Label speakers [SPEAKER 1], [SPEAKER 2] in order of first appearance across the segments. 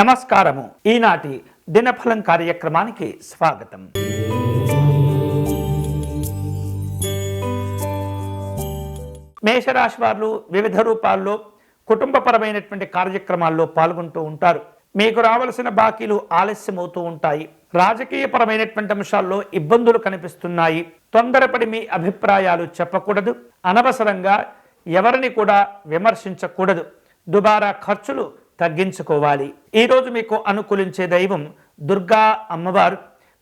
[SPEAKER 1] నమస్కారము. ఈనాటి దినఫలం కార్యక్రమానికి స్వాగతం. మేషరాశి వారు వివిధ రూపాల్లో కుటుంబపరమైనటువంటి కార్యక్రమాల్లో పాల్గొంటూ ఉంటారు. మీకు రావలసిన బాకీలు ఆలస్యమవుతూ ఉంటాయి. రాజకీయపరమైనటువంటి అంశాల్లో ఇబ్బందులు కనిపిస్తున్నాయి. తొందరపడి మీ అభిప్రాయాలు చెప్పకూడదు. అనవసరంగా ఎవరిని కూడా విమర్శించకూడదు. దుబారా ఖర్చులు తగ్గించుకోవాలి. ఈరోజు మీకు అనుకూలించే దైవం దుర్గా అమ్మవారు.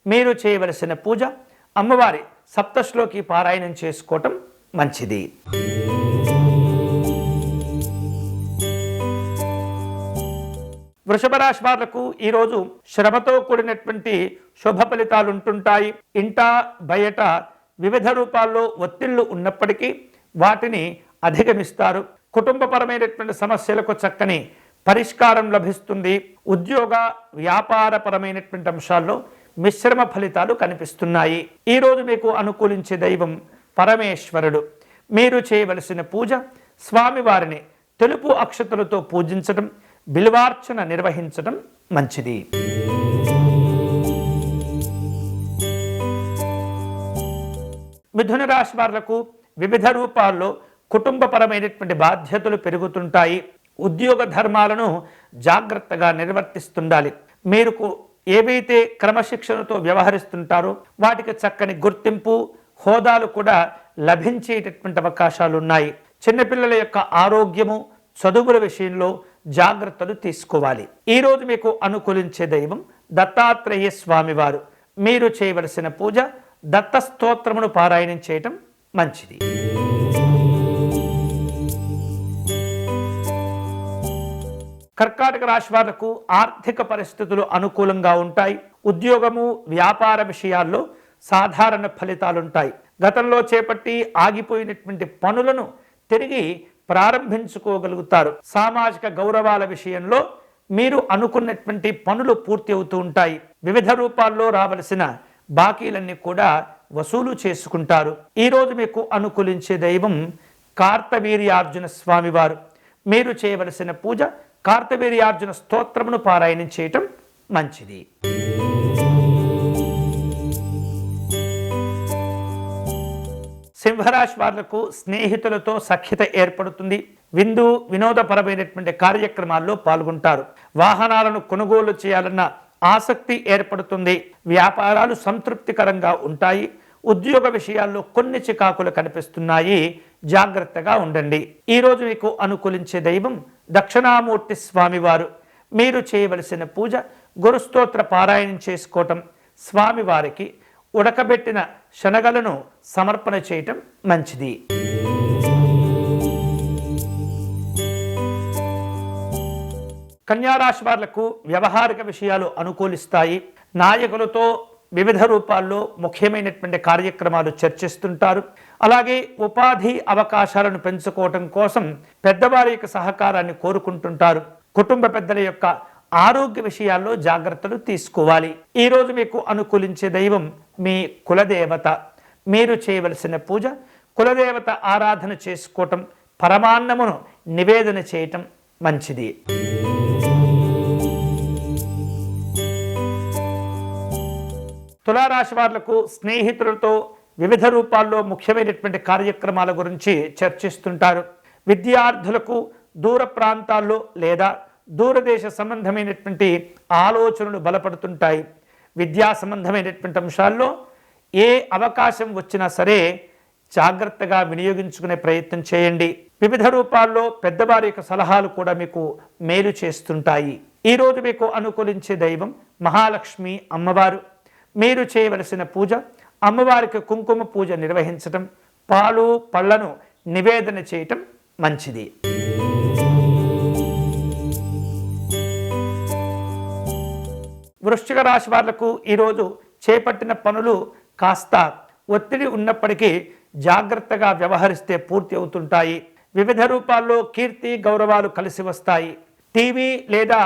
[SPEAKER 1] మీరు చేయవలసిన పూజ అమ్మవారి సప్తశ్లోకి పారాయణం చేసుకోవటం మంచిది. వృషభ రాశి వాళ్ళకు ఈరోజు శ్రమతో కూడినటువంటి శుభ ఫలితాలు ఉంటుంటాయి. ఇంట బయట వివిధ రూపాల్లో ఒత్తిళ్ళు ఉన్నప్పటికీ వాటిని అధిగమిస్తారు. కుటుంబపరమైనటువంటి సమస్యలకు చక్కని పరిష్కారం లభిస్తుంది. ఉద్యోగ వ్యాపారపరమైనటువంటి అంశాల్లో మిశ్రమ ఫలితాలు కనిపిస్తున్నాయి. ఈరోజు మీకు అనుకూలించే దైవం పరమేశ్వరుడు. మీరు చేయవలసిన పూజ స్వామివారిని తెలుపు అక్షతలతో పూజించడం బిల్వార్చన నిర్వహించడం మంచిది. మిథున రాశి వారులకు వివిధ రూపాల్లో కుటుంబపరమైనటువంటి బాధ్యతలు పెరుగుతుంటాయి. ఉద్యోగ ధర్మాలను జాగ్రత్తగా నిర్వర్తిస్తుండాలి. మీరు ఏవైతే క్రమశిక్షణతో వ్యవహరిస్తుంటారో వాటికి చక్కని గుర్తింపు హోదాలు కూడా లభించేటటువంటి అవకాశాలు ఉన్నాయి చిన్నపిల్లల యొక్క ఆరోగ్యము చదువుల విషయంలో జాగ్రత్తలు తీసుకోవాలి. ఈరోజు మీకు అనుకూలించే దైవం దత్తాత్రేయ స్వామివారు. మీరు చేయవలసిన పూజ దత్తస్తోత్రమును పారాయణం చేయటం మంచిది. కర్కాటక రాశి వాళ్ళకు ఆర్థిక పరిస్థితులు అనుకూలంగా ఉంటాయి. ఉద్యోగము వ్యాపార విషయాల్లో సాధారణ ఫలితాలుంటాయి. గతంలో చేపట్టి ఆగిపోయినటువంటి పనులను తిరిగి ప్రారంభించుకోగలుగుతారు. సామాజిక గౌరవాల విషయంలో మీరు అనుకున్నటువంటి పనులు పూర్తి అవుతూ ఉంటాయి. వివిధ రూపాల్లో రావలసిన బాకీలన్నీ కూడా వసూలు చేసుకుంటారు. ఈరోజు మీకు అనుకూలించే దైవం కార్తవీర్యార్జున స్వామివారు. మీరు చేయవలసిన పూజ కార్తవీర్యార్జున స్తోత్రమును పారాయణం చేయటం మంచిది. సింహరాశి వాళ్ళకు స్నేహితులతో సఖ్యత ఏర్పడుతుంది. విందు వినోదపరమైనటువంటి కార్యక్రమాల్లో పాల్గొంటారు. వాహనాలను కొనుగోలు చేయాలన్న ఆసక్తి ఏర్పడుతుంది. వ్యాపారాలు సంతృప్తికరంగా ఉంటాయి. ఉద్యోగ విషయాల్లో కొన్ని చికాకులు కనిపిస్తున్నాయి. జాగ్రత్తగా ఉండండి. ఈరోజు మీకు అనుకూలించే దైవం దక్షిణామూర్తి స్వామివారు. మీరు చేయవలసిన పూజ గురుస్తోత్ర పారాయణం చేసుకోవటం స్వామివారికి ఉడకబెట్టిన శనగలను సమర్పణ చేయటం మంచిది. కన్యారాశి వాళ్ళకు వ్యవహారిక విషయాలు అనుకూలిస్తాయి. నాయకులతో వివిధ రూపాల్లో ముఖ్యమైనటువంటి కార్యక్రమాలు చర్చిస్తుంటారు. అలాగే ఉపాధి అవకాశాలను పెంచుకోవటం కోసం పెద్దవారి యొక్క సహకారాన్ని కోరుకుంటుంటారు. కుటుంబ పెద్దల యొక్క ఆరోగ్య విషయాల్లో జాగ్రత్తలు తీసుకోవాలి. ఈరోజు మీకు అనుకూలించే దైవం మీ కులదేవత. మీరు చేయవలసిన పూజ కులదేవత ఆరాధన చేసుకోవటం పరమాన్నమును నివేదన చేయటం మంచిది. తులారాశి వాళ్ళకు స్నేహితులతో వివిధ రూపాల్లో ముఖ్యమైనటువంటి కార్యక్రమాల గురించి చర్చిస్తుంటారు. విద్యార్థులకు దూర ప్రాంతాల్లో లేదా దూరదేశ సంబంధమైనటువంటి ఆలోచనలు బలపడుతుంటాయి. విద్యా సంబంధమైనటువంటి అంశాల్లో ఏ అవకాశం వచ్చినా సరే జాగ్రత్తగా వినియోగించుకునే ప్రయత్నం చేయండి. వివిధ రూపాల్లో పెద్దవారి యొక్క సలహాలు కూడా మీకు మేలు చేస్తుంటాయి. ఈరోజు మీకు అనుకూలించే దైవం మహాలక్ష్మి అమ్మవారు. మీరు చేయవలసిన పూజ అమ్మవారికి కుంకుమ పూజ నిర్వహించటం పాలు పళ్ళను నివేదన చేయటం మంచిది. వృశ్చిక రాశి వాళ్ళకు ఈరోజు చేపట్టిన పనులు కాస్త ఒత్తిడి ఉన్నప్పటికీ జాగ్రత్తగా వ్యవహరిస్తే పూర్తి అవుతుంటాయి. వివిధ రూపాల్లో కీర్తి గౌరవాలు కలిసి వస్తాయి. టీవీ లేదా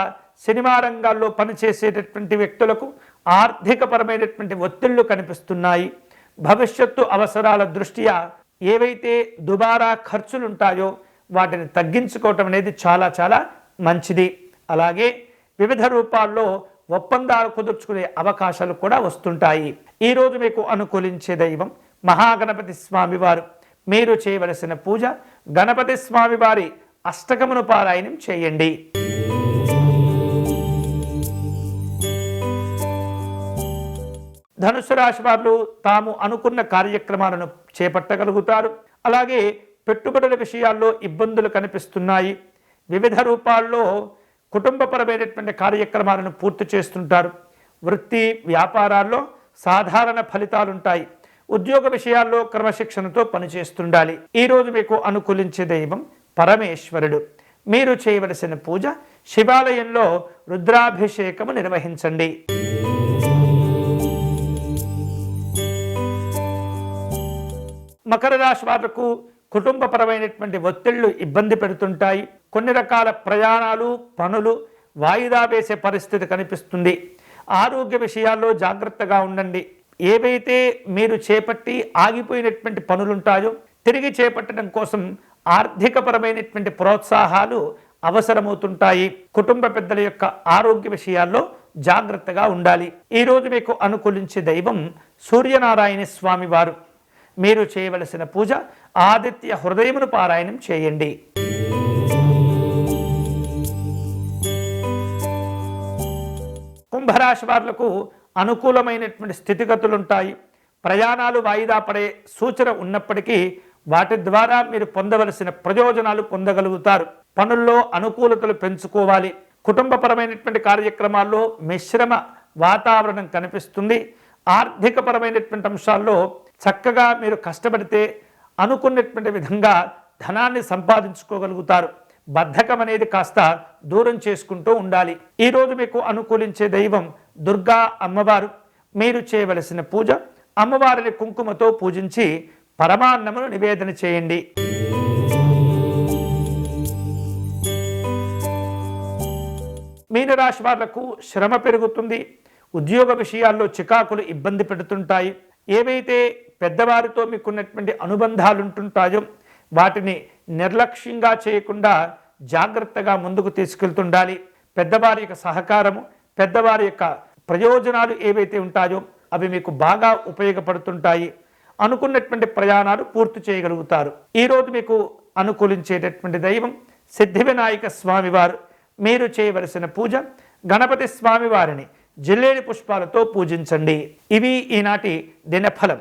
[SPEAKER 1] సినిమా రంగాల్లో పనిచేసేటటువంటి వ్యక్తులకు ఆర్థికపరమైనటువంటి ఒత్తిళ్ళు కనిపిస్తున్నాయి. భవిష్యత్తు అవసరాల దృష్ట్యా ఏవైతే దుబారా ఖర్చులు ఉంటాయో వాటిని తగ్గించుకోవటం అనేది చాలా చాలా మంచిది. అలాగే వివిధ రూపాల్లో ఒప్పందాలు కుదుర్చుకునే అవకాశాలు కూడా వస్తుంటాయి. ఈరోజు మీకు అనుకూలించే దైవం మహాగణపతి స్వామివారు. మీరు చేయవలసిన పూజ గణపతి స్వామివారి అష్టకమును పారాయణం చేయండి. ధనుసు రాశి వారు తాము అనుకున్న కార్యక్రమాలను చేపట్టగలుగుతారు. అలాగే పెట్టుబడుల విషయాల్లో ఇబ్బందులు కనిపిస్తున్నాయి. వివిధ రూపాల్లో కుటుంబపరమైనటువంటి కార్యక్రమాలను పూర్తి చేస్తుంటారు. వృత్తి వ్యాపారాల్లో సాధారణ ఫలితాలుంటాయి. ఉద్యోగ విషయాల్లో క్రమశిక్షణతో పనిచేస్తుండాలి. ఈరోజు మీకు అనుకూలించే దైవం పరమేశ్వరుడు. మీరు చేయవలసిన పూజ శివాలయంలో రుద్రాభిషేకము నిర్వహించండి. మకర రాశి వాళ్ళకు కుటుంబపరమైనటువంటి ఒత్తిళ్ళు ఇబ్బంది పెడుతుంటాయి. కొన్ని రకాల ప్రయాణాలు పనులు వాయిదా వేసే పరిస్థితి కనిపిస్తుంది. ఆరోగ్య విషయాల్లో జాగ్రత్తగా ఉండండి. ఏవైతే మీరు చేపట్టి ఆగిపోయినటువంటి పనులుంటాయో తిరిగి చేపట్టడం కోసం ఆర్థికపరమైనటువంటి ప్రోత్సాహాలు అవసరమవుతుంటాయి. కుటుంబ పెద్దల యొక్క ఆరోగ్య విషయాల్లో జాగ్రత్తగా ఉండాలి. ఈరోజు మీకు అనుకూలించే దైవం సూర్యనారాయణ స్వామి వారు. మీరు చేయవలసిన పూజ ఆదిత్య హృదయమును పారాయణం చేయండి. కుంభరాశి వారులకు అనుకూలమైనటువంటి స్థితిగతులు ఉంటాయి ప్రయాణాలు వాయిదా పడే సూచన ఉన్నప్పటికీ వాటి ద్వారా మీరు పొందవలసిన ప్రయోజనాలు పొందగలుగుతారు. పనుల్లో అనుకూలతలు పెంచుకోవాలి. కుటుంబపరమైనటువంటి కార్యక్రమాల్లో మిశ్రమ వాతావరణం కనిపిస్తుంది. ఆర్థికపరమైనటువంటి అంశాల్లో చక్కగా మీరు కష్టపడితే అనుకున్నటువంటి విధంగా ధనాన్ని సంపాదించుకోగలుగుతారు. బద్ధకం అనేది కాస్త దూరం చేసుకుంటూ ఉండాలి. ఈరోజు మీకు అనుకూలించే దైవం దుర్గా అమ్మవారు. మీరు చేయవలసిన పూజ అమ్మవారిని కుంకుమతో పూజించి పరమాన్నమును నివేదన చేయండి. మీనరాశి వాళ్ళకు శ్రమ పెరుగుతుంది. ఉద్యోగ విషయాల్లో చికాకులు ఇబ్బంది పెడుతుంటాయి. ఏవైతే పెద్దవారితో మీకున్నటువంటి అనుబంధాలు ఉంటుంటాయో వాటిని నిర్లక్ష్యంగా చేయకుండా జాగ్రత్తగా ముందుకు తీసుకెళ్తుండాలి. పెద్దవారి యొక్క సహకారము పెద్దవారి యొక్క ప్రయోజనాలు ఏవైతే ఉంటాయో అవి మీకు బాగా ఉపయోగపడుతుంటాయి. అనుకున్నటువంటి ప్రయాణాలు పూర్తి చేయగలుగుతారు. ఈరోజు మీకు అనుకూలించేటటువంటి దైవం సిద్ధి వినాయక స్వామివారు. మీరు చేయవలసిన పూజ గణపతి స్వామివారిని జిల్లేడి పుష్పాలతో పూజించండి. ఇవి ఈనాటి దినఫలం.